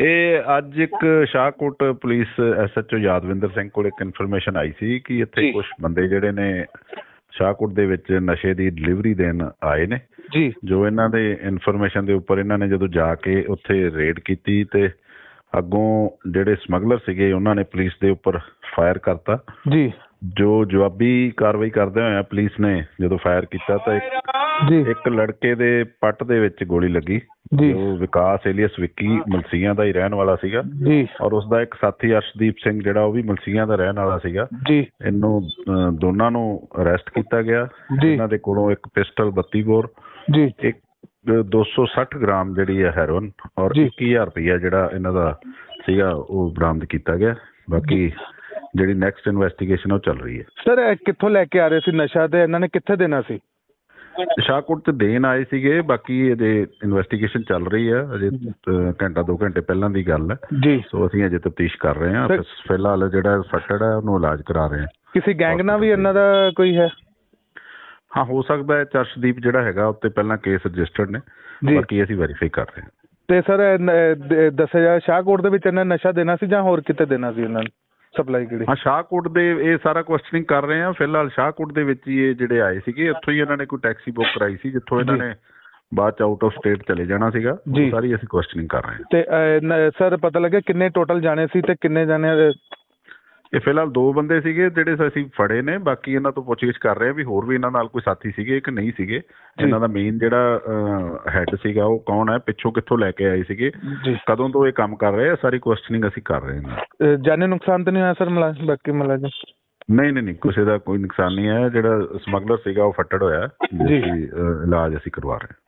ਇਹ ਅੱਜ ਇੱਕ ਸ਼ਾਹਕੋਟ ਪੁਲਿਸ ਐਸਐਚਓ ਯਾਦਵਿੰਦਰ ਸਿੰਘ ਕੋਲ ਇੱਕ ਇਨਫੋਰਮੇਸ਼ਨ ਆਈ ਸੀ ਕਿ ਇੱਥੇ। ਕੁਝ ਬੰਦੇ ਜਿਹੜੇ ਨੇ ਸ਼ਾਹਕੋਟ ਦੇ ਵਿੱਚ ਨਸ਼ੇ ਦੀ ਡਿਲੀਵਰੀ ਦੇਣ ਆਏ ਨੇ। ਜੀ। ਜੋ ਇਹਨਾਂ ਦੇ ਇਨਫੋਰਮੇਸ਼ਨ ਦੇ ਉੱਪਰ ਇਹਨਾਂ ਨੇ ਜਦੋਂ ਜਾ ਕੇ ਉੱਥੇ ਰੇਡ ਕੀਤੀ ਤੇ ਅੱਗੋਂ ਜਿਹੜੇ ਸਮਗਲਰ ਸੀਗੇ ਉਹਨਾਂ ਨੇ ਪੁਲਿਸ ਦੇ ਉੱਪਰ ਫਾਇਰ ਕਰਤਾ। ਜੀ। ਜੋ ਜਵਾਬੀ ਕਾਰਵਾਈ ਕਰਦੇ ਹੋਇਆ ਪੁਲਿਸ ਨੇ ਜਦੋਂ ਫਾਇਰ ਕੀਤਾ ਤਾਂ ਇੱਕ ਲੜਕੇ ਦੇ ਪੱਟ ਦੇ ਵਿੱਚ ਗੋਲੀ ਲੱਗੀ। ਜੀ। ਵਿਕਾਸ ਏਲੀਅਸ ਵਿੱਕੀ ਮਲਸੀਆਂ ਦਾ ਹੀ ਰਹਿਣ ਵਾਲਾ ਸੀਗਾ। ਜੀ। ਔਰ ਉਸ ਦਾ ਇੱਕ ਸਾਥੀ ਅਰਸ਼ਦੀਪ ਸਿੰਘ ਜਿਹੜਾ ਉਹ ਵੀ ਮਲਸੀਆਂ ਦਾ ਰਹਿਣ ਵਾਲਾ ਸੀਗਾ। ਜੀ। ਇਹਨੂੰ ਦੋਨਾਂ ਨੂੰ ਅਰੈਸਟ ਕੀਤਾ ਗਿਆ। ਇਹਨਾਂ ਦੇ ਕੋਲੋਂ ਇੱਕ ਪਿਸਟਲ 32 ਬੋਰ। ਜੀ। ਇੱਕ ਅਹ, 260 ਗ੍ਰਾਮ ਜਿਹੜੀ ਹੈ ਹੈਰੋਇਨ ਔਰ ਜੀ। 21000 ਰੁਪਇਆ ਜਿਹੜਾ ਇਹਨਾਂ ਦਾ ਸੀਗਾ ਉਹ ਬਰਾਮਦ ਕੀਤਾ ਗਿਆ। ਬਾਕੀ ਜਿਹੜੀ ਨੈਕਸਟ ਇਨਵੈਸਟੀਗੇਸ਼ਨ ਉਹ ਚੱਲ ਰਹੀ ਹੈ। ਸਰ ਕਿੱਥੋਂ ਲੈ ਕੇ ਆ ਰਹੇ ਸੀ ਨਸ਼ਾ ਤੇ? ਇਹਨਾਂ ਨੇ ਕਿੱਥੇ ਦੇਣਾ ਸੀ? ਸ਼ਾਹਕੋਟ ਤੇ ਦੇਣ ਆਏ ਸੀਗੇ ਬਾਕੀ ਇਹਦੇ ਇਨਵੈਸਟੀਗੇਸ਼ਨ ਚੱਲ ਰਹੀ ਹੈ ਅਜੇ ਘੰਟਾ ਦੋ ਘੰਟੇ ਪਹਿਲਾਂ ਦੀ ਗੱਲ ਹੈ। ਜੀ। ਸੋ ਅਸੀਂ ਅਜੇ ਤਫਤੀਸ਼ ਕਰ ਰਹੇ ਹਾਂ ਫਿਲਹਾਲ ਜਿਹੜਾ ਫੱਟੜ ਹੈ ਉਹਨੂੰ ਇਲਾਜ ਕਰਾ ਰਹੇ ਹਾਂ। ਕਿਸੇ ਗੈਂਗ ਨਾਲ ਵੀ ਇਹਨਾਂ ਦਾ ਕੋਈ ਹੈ? ਹਾਂ ਹੋ ਸਕਦਾ ਹੈ ਚਰਸ਼ਦੀਪ ਜਿਹੜਾ ਹੈਗਾ ਉੱਤੇ ਪਹਿਲਾਂ ਕੇਸ ਰਜਿਸਟਰਡ ਨੇ। ਬਾਕੀ ਅਸੀਂ ਵੈਰੀਫਾਈ ਕਰ ਰਹੇ ਹਾਂ। ਤੇ ਸਰ ਦੱਸਿਆ ਸ਼ਾਹਕੋਟ ਦੇ ਵਿੱਚ ਇਹਨਾਂ ਨਸ਼ਾ ਦੇਣਾ ਸੀ ਜਾਂ ਹੋਰ ਕਿਤੇ ਦੇਣਾ ਸੀ ਇਹਨਾਂ ਨੂੰ? ਸਪਲਾਈ ਕਿਹੜੀ? ਹਾਂ ਸ਼ਾਹਕੋਟ ਦੇ ਇਹ ਸਾਰਾ ਕੁਐਸਚਨਿੰਗ ਕਰ ਰਹੇ ਹਾਂ। ਫਿਲਹਾਲ ਸ਼ਾਹਕੋਟ ਦੇ ਵਿੱਚ ਹੀ ਇਹ ਜਿਹੜੇ ਆਏ ਸੀਗੇ ਇੱਥੋਂ ਹੀ ਇਹਨਾਂ ਨੇ ਕੋਈ ਟੈਕਸੀ ਬੁੱਕ ਕਰਾਈ ਸੀ ਜਿੱਥੋਂ ਇਹਨਾਂ। ਨੇ ਬਾਅਦ ਚ ਆਊਟ ਆਫ ਸਟੇਟ ਚਲੇ ਜਾਣਾ ਸੀਗਾ। ਉਹ। ਸਾਰੀ ਅਸੀਂ ਕੁਐਸਚਨਿੰਗ ਕਰ ਰਹੇ ਹਾਂ। ਤੇ ਸਰ ਪਤਾ ਲੱਗਿਆ ਕਿੰਨੇ ਟੋਟਲ ਜਾਣੇ ਸੀ ਤੇ ਕਿੰਨੇ ਜਾਣੇ ਇਹ ਫਿਲਹਾਲ ਦੋ ਬੰਦੇ ਸੀਗੇ ਜਿਹੜੇ ਅਸੀਂ ਫੜੇ ਨੇ ਬਾਕੀ ਇਹਨਾਂ ਤੋਂ ਪੁੱਛਗਿੱਛ ਕਰ ਰਹੇ ਹਾਂ ਵੀ ਹੋਰ ਵੀ ਇਹਨਾਂ ਨਾਲ ਕੋਈ ਸਾਥੀ ਸੀਗੇ ਕਿ ਨਹੀਂ ਸੀਗੇ। ਇਹਨਾਂ ਦਾ ਮੇਨ ਜਿਹੜਾ ਹੈੱਡ ਸੀਗਾ ਉਹ ਕੌਣ ਹੈ ਪਿੱਛੋਂ ਕਿੱਥੋਂ ਲੈ ਕੇ ਆਏ ਸੀਗੇ ਜੀ। ਕਦੋਂ ਤੋਂ ਇਹ ਕੰਮ ਕਰ ਰਹੇ ਆ ਸਾਰੀ ਕੁਐਸਚਨਿੰਗ ਅਸੀਂ ਕਰ ਰਹੇ ਹਾਂ। ਜਾਨੀ ਨੁਕਸਾਨ ਤਾਂ ਨਹੀਂ ਹੋਇਆ ਸਰ ਮਲਾ ਬਾਕੀ ਮਲਾਜਮ? ਨਹੀਂ ਨਹੀਂ ਨਹੀਂ ਕਿਸੇ ਦਾ ਕੋਈ ਨੁਕਸਾਨ ਨਹੀਂ ਹੈ ਜਿਹੜਾ ਸਮਗਲਰ ਸੀਗਾ ਉਹ ਫੱਟੜ ਹੋਇਆ ਜੀ। ਇਲਾਜ ਅਸੀਂ ਕਰਵਾ ਰਹੇ ਹਾਂ।